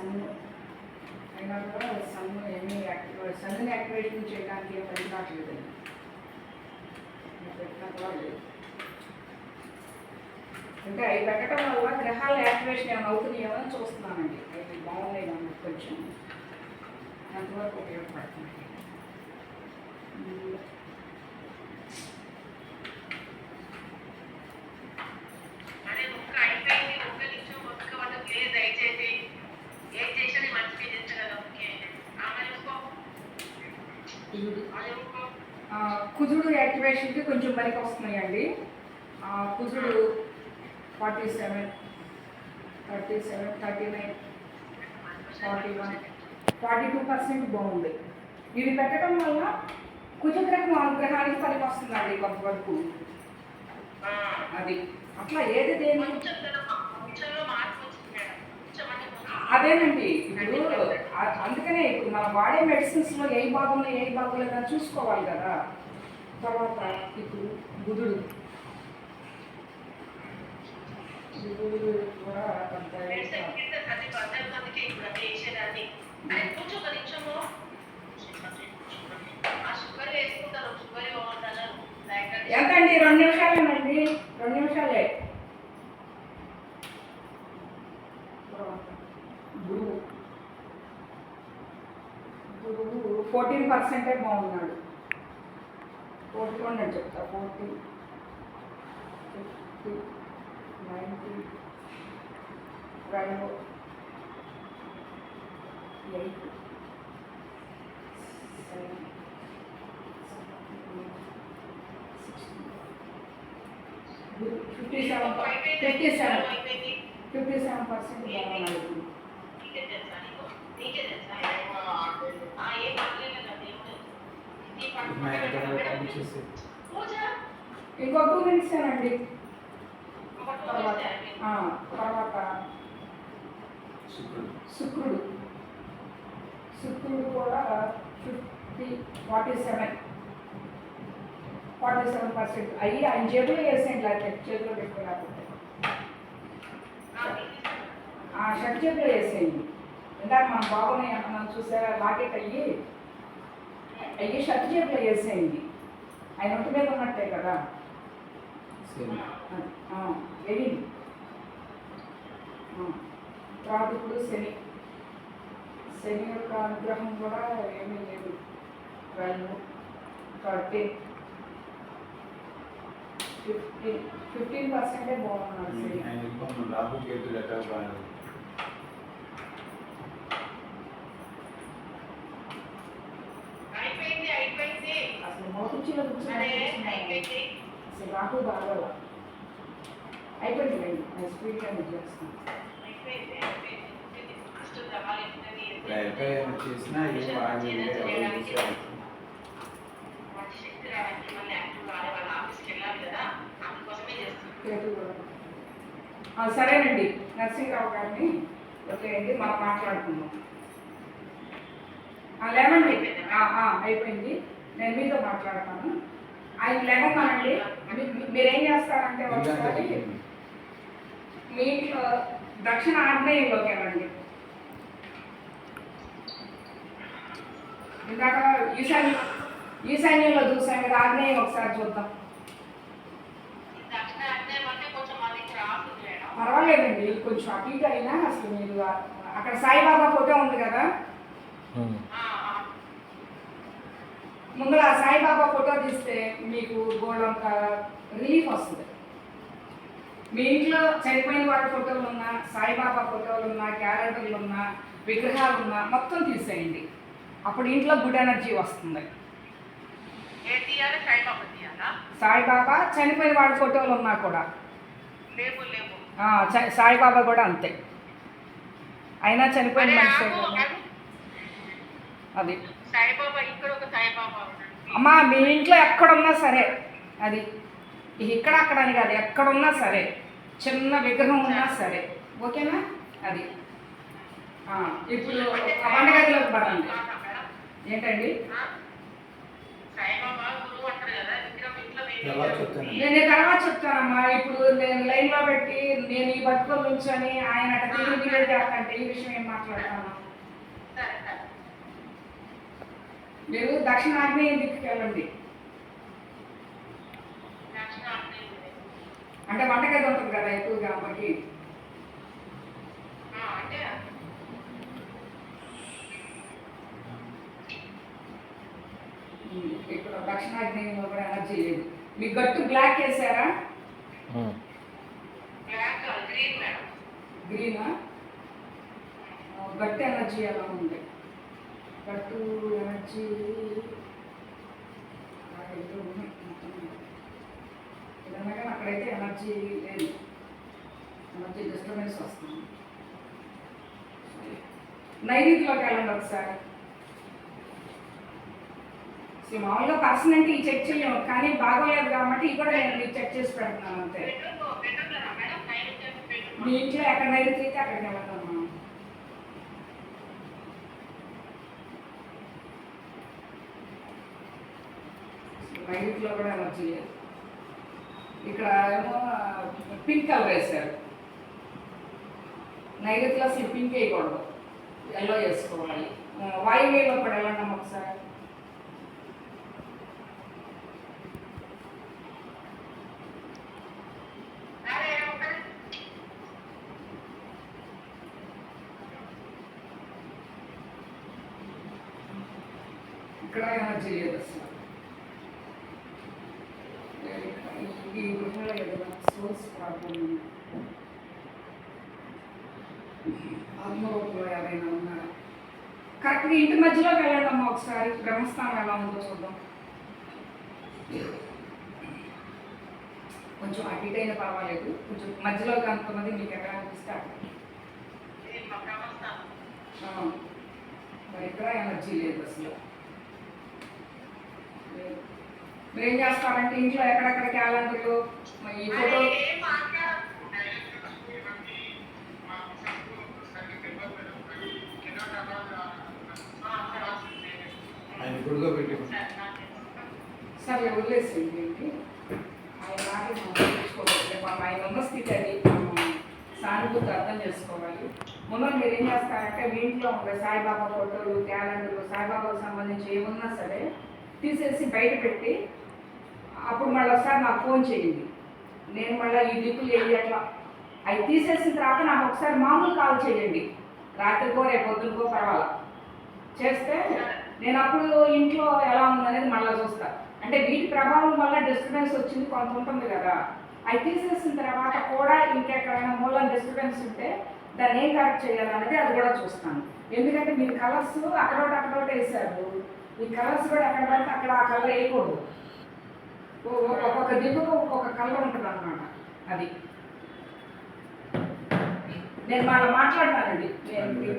Sun. అయినా కూడా sun ఏమీ యాక్టివేట్ సన్ను యాక్టివేషన్ చేయడానికి ఏం పని రావట్లేదు పెట్టినా కూడా లేదు అంటే అవి పెట్టడం వల్ల గ్రహాల యాక్టివేషన్ ఏమైనా అవుతున్నాయేమో అని చూస్తున్నానండి. అవి బాగున్నాయి నాకు కొంచెం. అంతవరకు ఉపయోగపడుతుంది కుజుడు యాక్టివేషన్కి కొంచెం పనికి వస్తున్నాయండి కుజుడు forty seven thirty seven thirty nine forty one forty two percent బాగుంది. ఇది పెట్టడం వల్ల కుజగ్రహం అనుగ్రహానికి పనికి వస్తుందండి కొంతవరకు అది. అట్లా ఏది దేని కొంచెం కదా, కొంచెంలో మార్పు వచ్చింది మేడం కొంచెం అంటే కొంచెం. అదేనండి. ఇప్పుడు అందుకనే ఇప్పుడు మనం వాడే మెడిసిన్స్లో ఏ భాగంలో ఏ భాగంలో చూసుకోవాలి కదా. తర్వాత ఇప్పుడు బుధుడు బుధుడు కూడా కొంత మెడిసిన్ కింద ప్రతి పద్దెనిమిది మందికి ఇప్పుడు అదే చేసేదాన్ని అది కొంచెం ఒక నిమిషము ఆ షుగర్ వేసుకుంటారు షుగర్ ఇవ్వమంటారు ఎంత అండి రెండు నిమిషాలేనండి రెండు నిమిషాలే గురువు గురువు ఫోర్టీన్ పర్సెంటే బాగున్నాడు. ఫోర్టీ వన్ అని చెప్తా forty fifty ninety twelve eight seven fifty seven fifty seven అయిపోయింది ఫిఫ్టీ సెవెన్ పర్సెంట్ బాగున్నాడు నీకే తెలుసా నీకు నీకే తెలుసా ఆ, ఏం పర్లేదు కదా, ఏం లేదు. నీ పక్కన పూజ ఇంకో టూ మినిట్స్ అండి తర్వాత. తర్వాత. శుక్రుడు. శుక్రుడు. కూడా fifty forty seven. Forty seven percent. అయ్యి ఆయన జేబులో వేసేయండి లేకపోతే చేతిలో పెట్టుకోలేకపోతే. షర్ట్ జేబులో వేసేయండి. ఇందాక మన బాబుని మనం చూసారా? లాకెట్ అయ్యి అయ్యి షర్ట్ జేబులో వేసేయండి. ఆయన ఒంటి మీద ఉన్నట్టే కదా. వెళ్ళింది తర్వాత ఇప్పుడు శని. శని యొక్క అనుగ్రహం కూడా ఏమీ లేదు. Twelve thirteen. ఫిఫ్టీన్ ఫిఫ్టీన్ పర్సెంటే బాగున్నాడు శని. రాహు కేతు లెక్క బాగా అయిపోయింది అయిపోయింది అసలు మోతిచ్చిలో అరే కూర్చొని అయిపోయింది అసలు రాహు బాగా అయిపోయింది లేండి నేను స్పీడ్గా మీకు చేస్తాను అయిపోయింది అయిపోయింది ఇది ఫస్ట్ దవాలు ఎత్తున్నది ఎక్కడ చేసినా ఏం బాగా వాటి శక్తి రావడానికి మళ్ళీ యాక్టివ్ అసలు వాళ్ళ ఆఫీస్కి వెళ్ళాలి కదా అయిపోయింది చేస్తున్నాం కేతు కూడా. ఆ, సరేనండి నరసింహరావు గారిని ఓకేండి మనం మాట్లాడుకుందాం లేవండి అయిపోయింది. నేను మీతో మాట్లాడతాను. ఆయన మీ- మీరేం చేస్తారంటే ఒకసారి మీ ఇంట్లో దక్షిణ ఆగ్నేయంలోకి వెళ్ళండి. ఇందాక ఈశాన్య ఈశాన్యంలో చూసాం కదా ఆగ్నేయం ఒకసారి చూద్దాం. పర్వాలేదండి కొంచెం అటు ఇటు అయినా అసలు మీరు అక్కడ సాయిబాబా ఫోటో ఉంది కదా. ముందర సాయిబాబా ఫోటో తీస్తే మీకు గోడంత రిలీఫ్ వస్తుంది. మీ ఇంట్లో చనిపోయిన వాళ్ళ ఫోటోలు ఉన్నా సాయిబాబా ఫోటోలు ఉన్నా క్యాలెండర్లు ఉన్నా విగ్రహాలు ఉన్నా మొత్తం తీసేయండి. అప్పుడు ఇంట్లో గుడ్ ఎనర్జీ వస్తుంది. సాయిబాబా చనిపోయిన వాళ్ళ ఫోటోలు ఉన్నా కూడా సాయిబాబా కూడా అంతే. అయినా చనిపోయిన మనిషి. అది. సాయిబాబా ఇక్కడ ఒక సాయిబాబా ఉన్నాడు. అమ్మా మీ ఇంట్లో ఎక్కడున్నా సరే అది ఇక్కడ అక్కడ అని కాదు ఎక్కడున్నా సరే చిన్న విగ్రహం ఉన్నా సరే ఓకేనా? అది. ఆ, ఇప్పుడు ఆ? వంటగదిలోకి పడండి. ఏంటండి నేను నేను తర్వాత చెప్తానమ్మా. ఇప్పుడు నేను లైన్లో పెట్టి నేను ఈ బతుకుల నుంచొని ఆయన అట్ట తిరిగి తిరిగి చేస్తాంటే ఈ విషయం ఏం మాట్లాడతాను సరే సరే మీరు దక్షిణాగ్నేయ దిక్కుకి వెళ్ళండి. అంటే వంటగది ఉంటుంది కదా ఎక్కువగా మనకి ఆ, అంటే ఉమ్, ఇక్కడ దక్షిణాగ్నేయంలో కూడా ఎనర్జీ లేదు. మీ గట్టు బ్లాక్ వేసారా? Black green madam. గ్రీనా? గట్టు ఎనర్జీ ఎలా ఉంది? ఎనర్జీ. ఏదో ఉన్నాయి మొత్తం. ఏదన్నా కానీ అక్కడైతే ఎనర్జీ లేదు. ఎనర్జీ డిస్టర్బెన్స్ వస్తుంది. నైరుతిలోకి వెళ్ళండి ఒకసారి. సో మామూలుగా పర్సన్ అంటే ఈ చెక్ చేయము కానీ బాగోలేదు కాబట్టి ఇది కూడా నేను మీకు చెక్ చేసి పెడుతున్నాను అంతే. మీ ఇంట్లో ఎక్కడ నైరుతి అయితే అక్కడికి వెళ్తాం మనం కూడా ఎనర్జీ లేదు ఇక్కడ ఏమో పింక్ కలర్ వేశారు. నైరుతిలో అసలు పింక్ వేయకూడదు. ఎల్లో వేసుకోవాలి. వాయువేలో కూడా వెళ్ళండి అమ్మ ఒకసారి. ఇక్కడ ఎనర్జీ లేదు అసలు. సోర్స్ ప్రాబ్లం ఆత్మరూపంలో ఎవరైనా ఉన్నారా? కరెక్ట్గా ఇంటి మధ్యలోకి వెళ్ళండి అమ్మ ఒకసారి. బ్రహ్మస్థానం ఎలా ఉందో చూద్దాం. కొంచెం అటు ఇటు అయినా పర్వాలేదు. కొంచెం మధ్యలోకి అంతమంది మీకు ఎక్కడ అనిపిస్తే అక్కడ. ఇక్కడ ఎనర్జీ లేదు అసలు. లేదు. మీరు ఏం చేస్తారంటే ఇంట్లో ఎక్కడెక్కడ క్యాలెండర్లు ఈ ఫోటో సరే వదిలేసేయండి. ఆయన ఆయన ఉన్న స్థితి అది. సానుభూతి అర్థం చేసుకోవాలి. ముందు మీరు ఏం చేస్తారంటే మీ ఇంట్లో ఉండే సాయిబాబా ఫోటోలు క్యాలెండర్లు సాయిబాబాకు సంబంధించి ఏమున్నా సరే తీసేసి బయట పెట్టి అప్పుడు మళ్ళీ ఒకసారి నాకు ఫోన్ చేయండి. నేను మళ్ళీ ఈ లిపులు ఏది అట్లా. అవి తీసేసిన తర్వాత నాకు ఒకసారి మామూలు కాల్ చేయండి. రాత్రికో రేపు పొద్దునకో పర్వాలా. చేస్తే నేను అప్పుడు ఇంట్లో ఎలా ఉందనేది మళ్ళీ చూస్తా. అంటే వీటి ప్రభావం వల్ల డిస్టర్బెన్స్ వచ్చింది కొంత ఉంటుంది కదా. అవి తీసేసిన తర్వాత కూడా ఇంకెక్కడైనా మూలం డిస్టర్బెన్స్ ఉంటే దాన్ని ఏం కరెక్ట్ చేయాలనేది అది కూడా చూస్తాను. ఎందుకంటే మీరు కలర్స్ అక్కడోటి అక్కడోటి వేసారు ఈ కలర్స్ కూడా ఎక్కడ పడితే అక్కడ ఆ కలర్ వేయకూడదు. ఓ- ఒక్కొక్క దిబ్బకు ఒక్కొక్క కలర్ ఉంటుంది అనమాట అది. నేను మళ్ళీ మాట్లాడతానండి. నేను